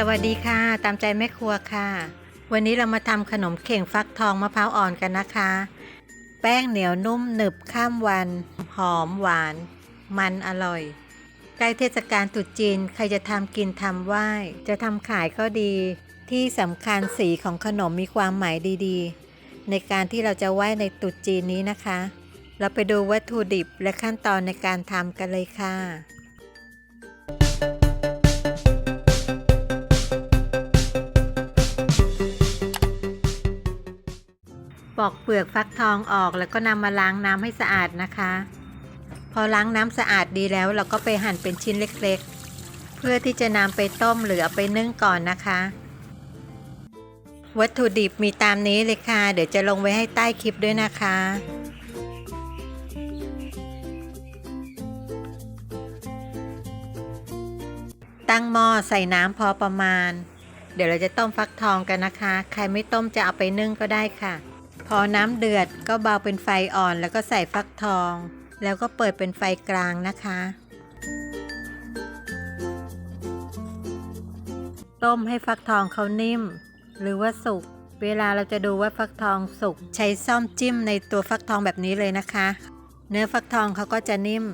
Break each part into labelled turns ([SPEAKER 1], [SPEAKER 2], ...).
[SPEAKER 1] สวัสดีค่ะ ตามใจแม่ครัวค่ะ วันนี้เรามาทำขนมเข่งฟักทองมะพร้าวอ่อนกันนะคะ แป้งเหนียวนุ่มหนึบข้ามวัน หอมหวาน มันอร่อย ใกล้เทศกาลตรุษจีนใครจะทำกินทำไหว้ จะทำขายก็ดี ที่สำคัญสีของขนมมีความหมายดีๆ ในการที่เราจะไหว้ในตรุษจีนนี้นะคะ เราไปดูวัตถุดิบและขั้นตอนในการทำกันเลยค่ะ ปอกเปลือกฟักทองออกแล้วก็นำมาล้างน้ำให้สะอาดนะคะ พอล้างน้ำสะอาดดีแล้ว เราก็ไปหั่นเป็นชิ้นเล็กๆ เพื่อที่จะนำไปต้มหรือเอาไปนึ่งก่อนนะคะ วัตถุดิบมีตามนี้เลยค่ะ เดี๋ยวจะลงไว้ให้ใต้คลิปด้วยนะคะตั้งหม้อใส่น้ำพอประมาณ เดี๋ยวเราจะต้มฟักทองกันนะคะ ใครไม่ต้มจะเอาไปนึ่งก็ได้ค่ะ พอน้ำเดือดก็เบาเป็นไฟอ่อนแล้วก็ใส่ฟักทอง แล้วก็เปิดเป็นไฟกลางนะคะ ต้มให้ฟักทองเขานิ่ม หรือว่าสุกเวลาเราจะดูว่าฟักทองสุกใช้ซ่อมจิ้มในตัวฟักทองแบบนี้เลยนะคะ เนื้อฟักทองเขาก็จะนิ่ม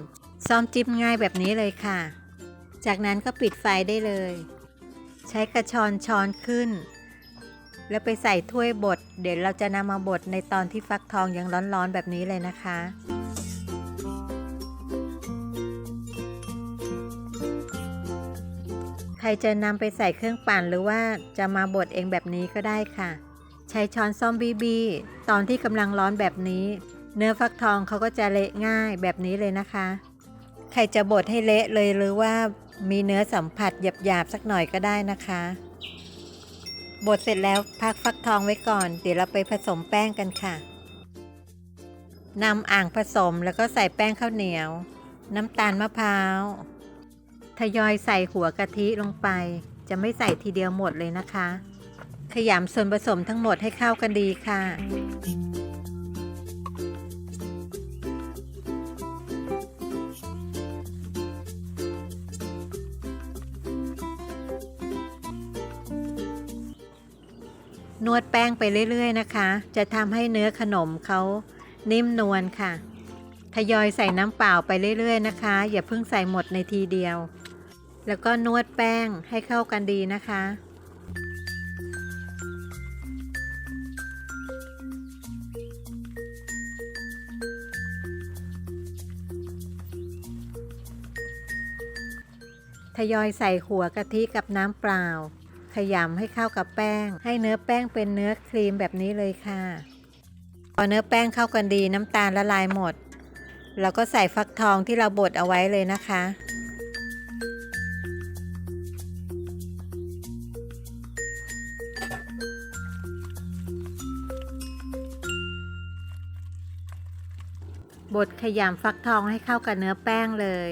[SPEAKER 1] ซ่อมจิ้มง่ายแบบนี้เลยค่ะ จากนั้นก็ปิดไฟได้เลย ใช้กระชอนช้อนขึ้น แล้วไปใส่ถ้วยบด เดี๋ยวเราจะนำมาบดในตอนที่ฟักทองยังร้อนๆแบบนี้เลยนะคะ ใครจะนำไปใส่เครื่องปั่นหรือว่าจะมาบดเองแบบนี้ก็ได้ค่ะ ใช้ช้อนซ่อมบีบีตอนที่กำลังร้อนแบบนี้ เนื้อฟักทองเขาก็จะเละง่ายแบบนี้เลยนะคะ ใครจะบดให้เละเลยหรือว่ามีเนื้อสัมผัสหยาบๆสักหน่อยก็ได้นะคะ บดเสร็จแล้วพักฟักทองไว้ก่อน เดี๋ยวเราไปผสมแป้งกันค่ะนำอ่างผสมแล้วก็ใส่แป้งข้าวเหนียว น้ำตาลมะพร้าวทยอยใส่หัวกะทิลงไป จะไม่ใส่ทีเดียวหมดเลยนะคะ ขยำส่วนผสมทั้งหมดให้เข้ากันดีค่ะ นวดแป้งไปเรื่อย ๆ นะคะ จะทำให้เนื้อขนมเขานิ่มนวลค่ะ ทยอยใส่น้ำเปล่าไปเรื่อย ๆ นะคะ อย่าเพิ่งใส่หมดในทีเดียว แล้วก็นวดแป้งให้เข้ากันดีนะคะทยอยใส่หัวกะทิกับน้ำเปล่า ขยำให้เข้ากับแป้ง ให้เนื้อแป้งเป็นเนื้อครีมแบบนี้เลยค่ะพอเนื้อแป้งเข้ากันดีน้ำตาลละลายหมด เราก็ใส่ฟักทองที่เราบดเอาไว้เลยนะคะ บดขยำฟักทองให้เข้ากับเนื้อแป้งเลย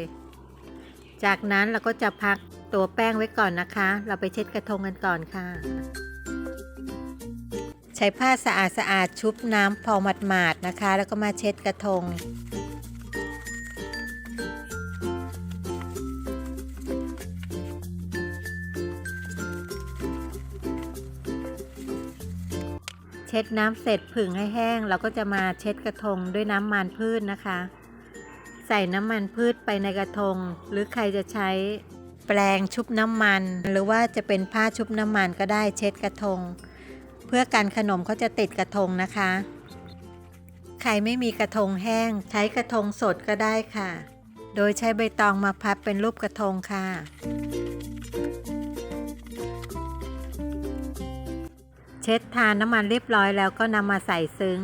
[SPEAKER 1] จากนั้นเราก็จะพัก ตัวแป้งไว้ก่อนนะคะ เราไปเช็ดกระทงกันก่อนค่ะ ใช้ผ้าสะอาดสะอาดชุบน้ำพอหมาดๆนะคะ แล้วก็มาเช็ดกระทงเช็ดน้ำเสร็จผึ่งให้แห้ง เราก็จะมาเช็ดกระทงด้วยน้ำมันพืชนะคะ ใส่น้ำมันพืชไปในกระทง หรือใครจะใช้ แปรงชุบน้ำมัน หรือว่าจะเป็นผ้าชุบน้ำมันก็ได้เช็ดกระทง เพื่อกันขนมเขาจะติดกระทงนะคะ ใครไม่มีกระทงแห้ง ใช้กระทงสดก็ได้ค่ะ โดยใช้ใบตองมาพับเป็นรูปกระทงค่ะ เช็ดทานน้ำมันเรียบร้อยแล้วก็นำมาใส่ซึ้ง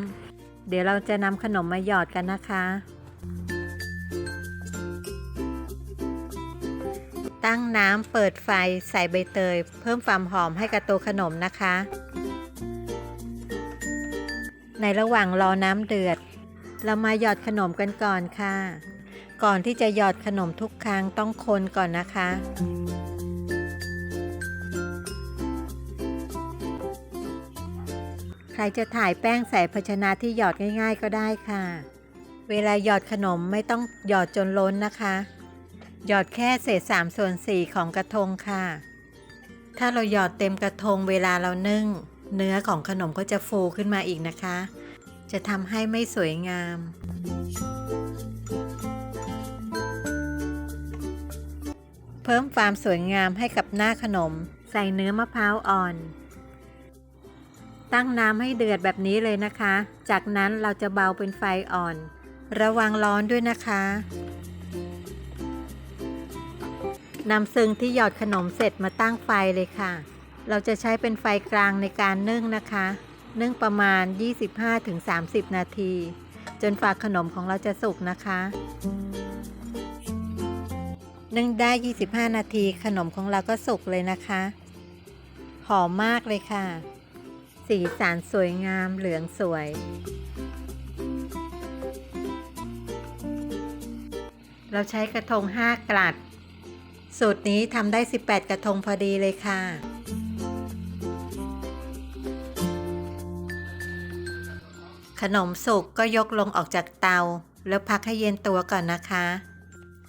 [SPEAKER 1] เดี๋ยวเราจะนำขนมมาหยอดกันนะคะ ตั้งน้ำเปิดไฟใส่ใบเตย เพิ่มความหอมให้กับตัวขนมนะคะ ในระหว่างรอน้ำเดือด เรามาหยอดขนมกันก่อนค่ะ ก่อนที่จะหยอดขนมทุกครั้งต้องคนก่อนนะคะใครจะถ่ายแป้งใส่ภาชนะที่หยอดง่าย ๆ ก็ได้ค่ะ เวลาหยอดขนมไม่ต้องหยอดจนล้นนะคะ หยอดแค่เศษ3ส่วน4ของกระทงค่ะ ถ้าเราหยอดเต็มกระทงเวลาเรานึ่ง เนื้อของขนมก็จะฟูขึ้นมาอีกนะคะ จะทำให้ไม่สวยงามเพิ่มความสวยงามให้กับหน้าขนม ใส่เนื้อมะพร้าวอ่อน ตั้งน้ำให้เดือดแบบนี้เลยนะคะ จากนั้นเราจะเบาเป็นไฟอ่อน ระวังร้อนด้วยนะคะ นำซึ่งที่หยอดขนมเสร็จมาตั้งไฟเลยค่ะ เราจะใช้เป็นไฟกลางในการนึ่งนะคะ นึ่งประมาณ 25-30 นาที จนฝาขนมของเราจะสุกนะคะ นึ่งได้ 25 นาทีขนมของเราก็สุกเลยนะคะ หอมมากเลยค่ะ สีสันสวยงามเหลืองสวยเราใช้กระทง 5 กลัด สูตรนี้ทำได้ 18 กระทงพอดีเลยค่ะ ขนมสุกก็ยกลงออกจากเตา แล้วพักให้เย็นตัวก่อนนะคะ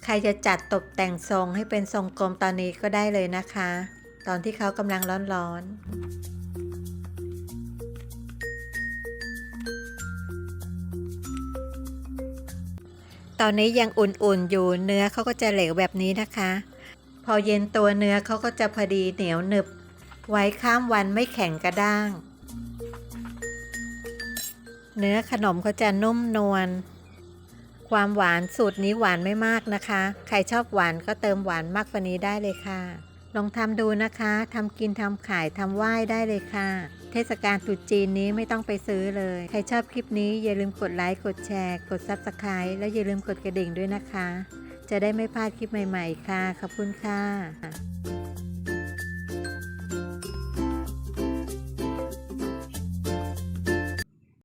[SPEAKER 1] ใครจะจัดตกแต่งทรงให้เป็นทรงกลมตอนนี้ก็ได้เลยนะคะ ตอนที่เขากำลังร้อนๆตอนนี้ยังอุ่นๆอยู่เนื้อเขาก็จะเหลวแบบนี้นะคะ อเย็นตัวเนื้อเขาก็จะพอดีเหนียวหนึบ ไว้ข้ามวันไม่แข็งกระด้าง เนื้อขนมเขาจะนุ่มนวล ความหวานสูตรนี้หวานไม่มากนะคะ ใครชอบหวานก็เติมหวานมากกว่านี้ได้เลยค่ะ ลองทำดูนะคะทำกินทำขายทำไหว้ได้เลยค่ะ เทศกาลตรุษจีนนี้ไม่ต้องไปซื้อเลย ใครชอบคลิปนี้อย่าลืมกดไลค์ กดแชร์ กด Subscribe และอย่าลืมกดกระดิ่งด้วยนะคะ จะได้ไม่พลาดคลิปใหม่ ๆ ค่ะ ขอบคุณค่ะ